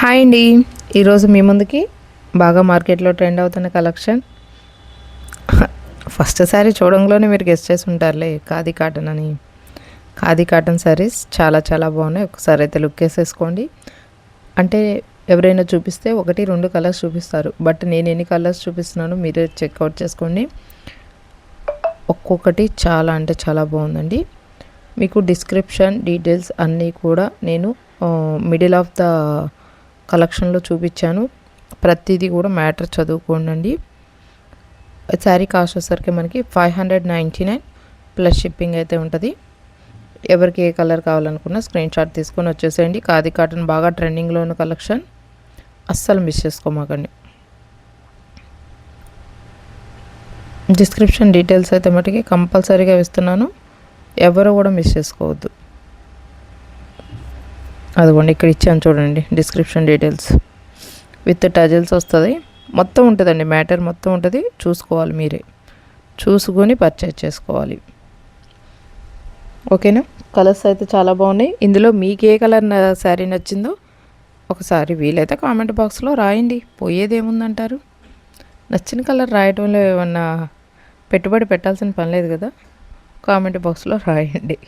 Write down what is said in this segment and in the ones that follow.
Hi అండి. ఈరోజు మీ ముందుకి బాగా మార్కెట్లో ట్రెండ్ అవుతున్న కలెక్షన్. ఫస్ట్ సారీ చూడంలోనే మీరు గెస్ట్ చేసి ఉంటారులే ఖాదీ కాటన్ అని. ఖాదీ కాటన్ సారీస్ చాలా చాలా బాగున్నాయి. ఒకసారి అయితే లుక్ వేసేసుకోండి అంటే ఎవరైనా చూపిస్తే ఒకటి రెండు కలర్స్ చూపిస్తారు. బట్ నేను ఎన్ని కలర్స్ చూపిస్తున్నానో మీరే చెక్అవుట్ చేసుకోండి. ఒక్కొక్కటి చాలా అంటే చాలా బాగుందండి. మీకు డిస్క్రిప్షన్ డీటెయిల్స్ అన్నీ కూడా నేను మిడిల్ ఆఫ్ ద కలెక్షన్లో చూపించాను. ప్రతిదీ కూడా మ్యాటర్ చదువుకోండి శారీ కాస్ట్ వచ్చేసరికి మనకి five hundred ninety nine plus shipping అయితే ఉంటుంది. ఎవరికి ఏ కలర్ కావాలనుకున్నా స్క్రీన్ షాట్ తీసుకొని వచ్చేసేయండి. ఖాదీ కాటన్ బాగా ట్రెండింగ్లో ఉన్న కలెక్షన్. అస్సలు మిస్ చేసుకోమాకండి. డిస్క్రిప్షన్ డీటెయిల్స్ అయితే మటుకి కంపల్సరీగా ఇస్తున్నాను. ఎవరు కూడా మిస్ చేసుకోవద్దు. అదిగోండి ఇక్కడ ఇచ్చాను చూడండి డిస్క్రిప్షన్ డీటెయిల్స్ విత్ టజిల్స్ వస్తుంది. మొత్తం ఉంటుందండి మ్యాటర్ మొత్తం ఉంటుంది. చూసుకోవాలి మీరే. చూసుకొని పర్చేజ్ చేసుకోవాలి. ఓకేనా కలర్స్ అయితే చాలా బాగున్నాయి. ఇందులో మీకు ఏ కలర్ శారీ నచ్చిందో ఒకసారి వీలైతే కామెంట్ బాక్స్లో రాయండి. పోయేది ఏముందంటారు నచ్చిన కలర్ రాయటంలో ఏమన్నా పెట్టుబడి పెట్టాల్సిన పని లేదు కదా? కామెంట్ బాక్స్లో రాయండి.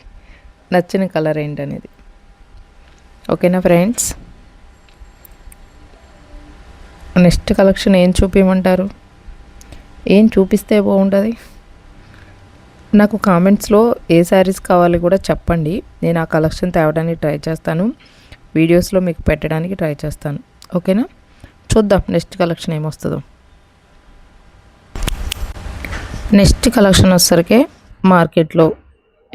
నచ్చిన కలర్ ఏంటనేది. ఓకేనా ఫ్రెండ్స్? నెక్స్ట్ కలెక్షన్ ఏం చూపించమంటారు ఏం చూపిస్తే బాగుంటుంది? నాకు కామెంట్స్లో ఏ శారీస్ కావాలి కూడా చెప్పండి. నేను ఆ కలెక్షన్ తేవడానికి ట్రై చేస్తాను. వీడియోస్లో మీకు పెట్టడానికి ట్రై చేస్తాను. ఓకేనా? చూద్దాం నెక్స్ట్ కలెక్షన్ ఏమొస్తుందో. నెక్స్ట్ కలెక్షన్ వచ్చేసరికి మార్కెట్లో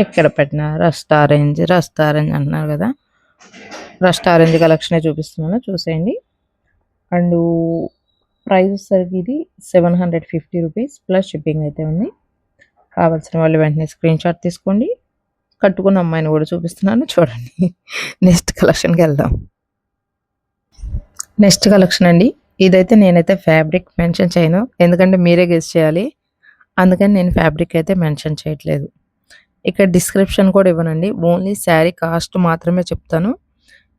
ఎక్కడ పెట్టినా రస్ట్ ఆరెంజ్ రస్ట్ ఆరెంజ్ అంటున్నారు కదా. రస్ట్ ఆరెంజ్ కలెక్షనే చూపిస్తున్నాను. చూసేయండి. అండ్ ప్రైస్ వచ్చేసరికి ఇది seven hundred fifty rupees plus shipping అయితే ఉంది. కావాల్సిన వాళ్ళు వెంటనే స్క్రీన్ షాట్ తీసుకోండి. కట్టుకున్న అమ్మాయిని కూడా చూపిస్తున్నాను. చూడండి. నెక్స్ట్ కలెక్షన్కి వెళ్దాం. నెక్స్ట్ కలెక్షన్ అండి. ఇదైతే నేనైతే ఫ్యాబ్రిక్ మెన్షన్ చేయను. ఎందుకంటే మీరే గెస్ చేయాలి. అందుకని నేను ఫ్యాబ్రిక్ అయితే మెన్షన్ చేయట్లేదు. ఇక్కడ డిస్క్రిప్షన్ కూడా ఇవ్వనండి. ఓన్లీ శారీ కాస్ట్ మాత్రమే చెప్తాను.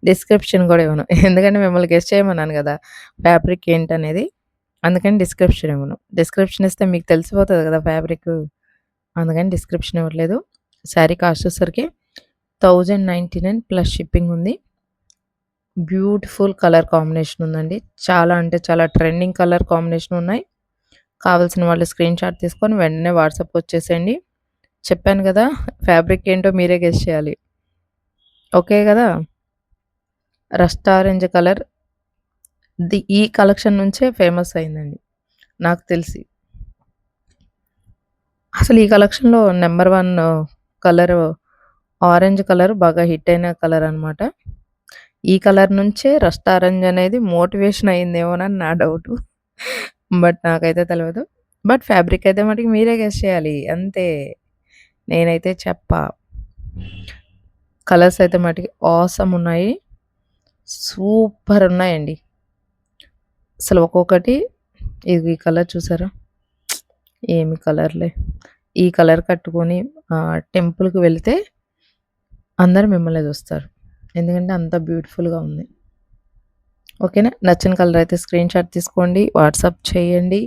డిస్క్రిప్షన్ కూడా ఇవ్వను. ఎందుకంటే మిమ్మల్ని గెస్ట్ చేయమన్నాను కదా ఫ్యాబ్రిక్ ఏంటనేది అందుకని డిస్క్రిప్షన్ ఇవ్వను. డిస్క్రిప్షన్ ఇస్తే మీకు తెలిసిపోతుంది కదా ఫ్యాబ్రిక్ అందుకని డిస్క్రిప్షన్ ఇవ్వట్లేదు. శారీ కాస్ట్ వచ్చేసరికి thousand ninety nine plus shipping ఉంది. బ్యూటిఫుల్ కలర్ కాంబినేషన్ ఉందండి. చాలా అంటే చాలా ట్రెండింగ్ కలర్ కాంబినేషన్ ఉన్నాయి. కావాల్సిన వాళ్ళు స్క్రీన్ షాట్ తీసుకొని వెంటనే వాట్సాప్ వచ్చేసేయండి. చెప్పాను కదా ఫ్యాబ్రిక్ ఏంటో మీరే గెస్ట్ చేయాలి. ఓకే కదా? Rust orange colour. ది ఈ కలెక్షన్ నుంచే ఫేమస్ అయిందండి. నాకు తెలిసి. అసలు ఈ కలెక్షన్లో number one colour orange colour బాగా హిట్ అయిన కలర్ అనమాట ఈ కలర్ నుంచే రస్ట్ ఆరెంజ్ అనేది మోటివేషన్ అయిందేమోనని నా డౌట్. బట్ నాకైతే తెలియదు బట్ ఫ్యాబ్రిక్ అయితే మటుకు మీరే గెస్ చేయాలి. అంతే. నేనైతే చెప్ప. కలర్స్ అయితే మటుకి ఆసమ్ ఉన్నాయి. సూపర్ ఉన్నాయండి అసలు ఒక్కొక్కటి ఇది ఈ కలర్ చూసారా? ఏమి కలర్లే. ఈ కలర్ కట్టుకొని టెంపుల్కి వెళితే అందరు మిమ్మల్ని చూస్తారు. ఎందుకంటే అంత బ్యూటిఫుల్గా ఉంది. ఓకేనా? నచ్చిన కలర్ అయితే స్క్రీన్ షాట్ తీసుకోండి వాట్సాప్ చేయండి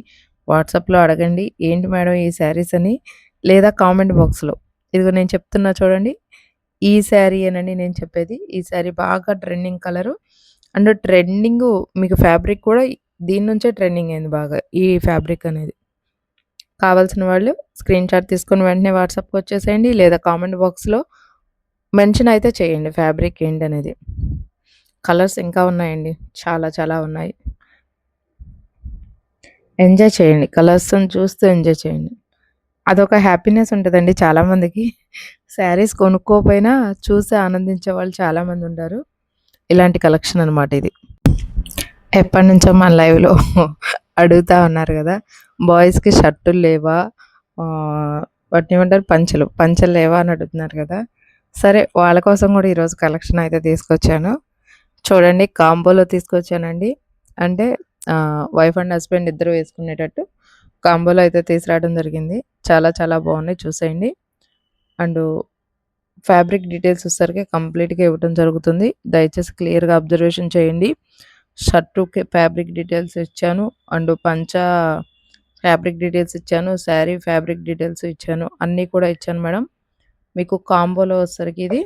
వాట్సాప్లో అడగండి ఏంటి మేడం ఈ శారీస్ అని లేదా కామెంట్ బాక్స్లో. ఇదిగో నేను చెప్తున్నా చూడండి. ఈ శారీ అనండి నేను చెప్పేది. ఈ శారీ బాగా ట్రెండింగ్ కలరు అండ్ ట్రెండింగ్ మీకు ఫ్యాబ్రిక్ కూడా దీని నుంచే ట్రెండింగ్ అయింది బాగా ఈ ఫ్యాబ్రిక్ అనేది. కావాల్సిన వాళ్ళు స్క్రీన్ షాట్ తీసుకొని వెంటనే వాట్సాప్కి వచ్చేసేయండి లేదా కామెంట్ బాక్స్లో మెన్షన్ అయితే చేయండి ఫ్యాబ్రిక్ ఏంటి అనేది కలర్స్ ఇంకా ఉన్నాయండి చాలా చాలా ఉన్నాయి. ఎంజాయ్ చేయండి కలర్స్ని చూస్తూ ఎంజాయ్ చేయండి. అదొక హ్యాపీనెస్ ఉంటుందండి చాలామందికి శారీస్ కొనుక్కోపోయినా చూసి ఆనందించే వాళ్ళు చాలామంది ఉంటారు. ఇలాంటి కలెక్షన్ అనమాట ఇది. ఎప్పటి నుంచో మన లైవ్లో అడుగుతూ ఉన్నారు కదా బాయ్స్కి షర్టులు లేవా? వాటిని ఏమంటారు? పంచలు. పంచలు లేవా అని అడుగుతున్నారు కదా. సరే వాళ్ళ కోసం కూడా ఈరోజు కలెక్షన్ అయితే తీసుకొచ్చాను. చూడండి కాంబోలో తీసుకొచ్చానండి. అంటే వైఫ్ అండ్ హస్బెండ్ ఇద్దరు వేసుకునేటట్టు కాంబోలో అయితే తీసుకురావడం జరిగింది. చాలా చాలా బాగున్నాయి. చూసేయండి. అండ్ ఫ్యాబ్రిక్ డీటెయిల్స్ వచ్చేసరికి కంప్లీట్గా ఇవ్వడం జరుగుతుంది. దయచేసి క్లియర్గా అబ్జర్వేషన్ చేయండి. షర్టుకి ఫ్యాబ్రిక్ డీటెయిల్స్ ఇచ్చాను. అండ్ పంచా ఫ్యాబ్రిక్ డీటెయిల్స్ ఇచ్చాను. శారీ ఫ్యాబ్రిక్ డీటెయిల్స్ ఇచ్చాను. అన్నీ కూడా ఇచ్చాను మేడం. మీకు కాంబోలో వచ్చేసరికి ఇది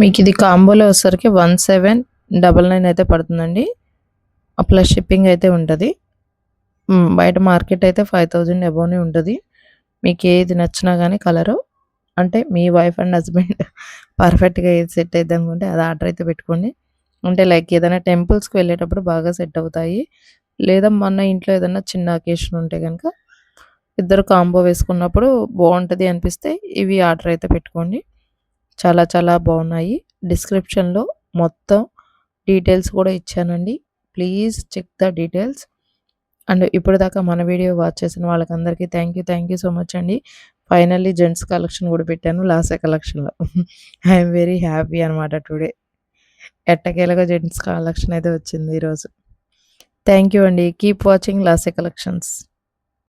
మీకు ఇది కాంబోలో వచ్చేసరికి వన్ సెవెన్ డబల్ నైన్ అయితే పడుతుందండి. ప్లస్ షిప్పింగ్ అయితే ఉంటుంది. బయట మార్కెట్ అయితే ఫైవ్ థౌజండ్ అబోనే ఉంటుంది. మీకు ఏది నచ్చినా కానీ కలరు. అంటే మీ వైఫ్ అండ్ హస్బెండ్ పర్ఫెక్ట్గా ఏది సెట్ అయితే అనుకుంటే అది ఆర్డర్ అయితే పెట్టుకోండి. అంటే లైక్ ఏదైనా టెంపుల్స్కి వెళ్ళేటప్పుడు బాగా సెట్ అవుతాయి. లేదా మొన్న ఇంట్లో ఏదైనా చిన్న అకేషన్ ఉంటే కనుక ఇద్దరు కాంబో వేసుకున్నప్పుడు బాగుంటుంది అనిపిస్తే ఇవి ఆర్డర్ అయితే పెట్టుకోండి. చాలా చాలా బాగున్నాయి. డిస్క్రిప్షన్లో మొత్తం డీటెయిల్స్ కూడా ఇచ్చానండి. Please check the details. And ఇప్పటిదాకా మన వీడియో వాచ్ చేసిన వాళ్ళకందరికీ thank you thank you so much అండి. ఫైనల్లీ జెంట్స్ కలెక్షన్ కూడా పెట్టాను లాస్ట్ కలెక్షన్లో. ఐఎమ్ వెరీ హ్యాపీ అనమాట టుడే. ఎట్టకేలగా జెంట్స్ కలెక్షన్ అయితే వచ్చింది ఈరోజు. థ్యాంక్ యూ అండి. Keep watching lots collections.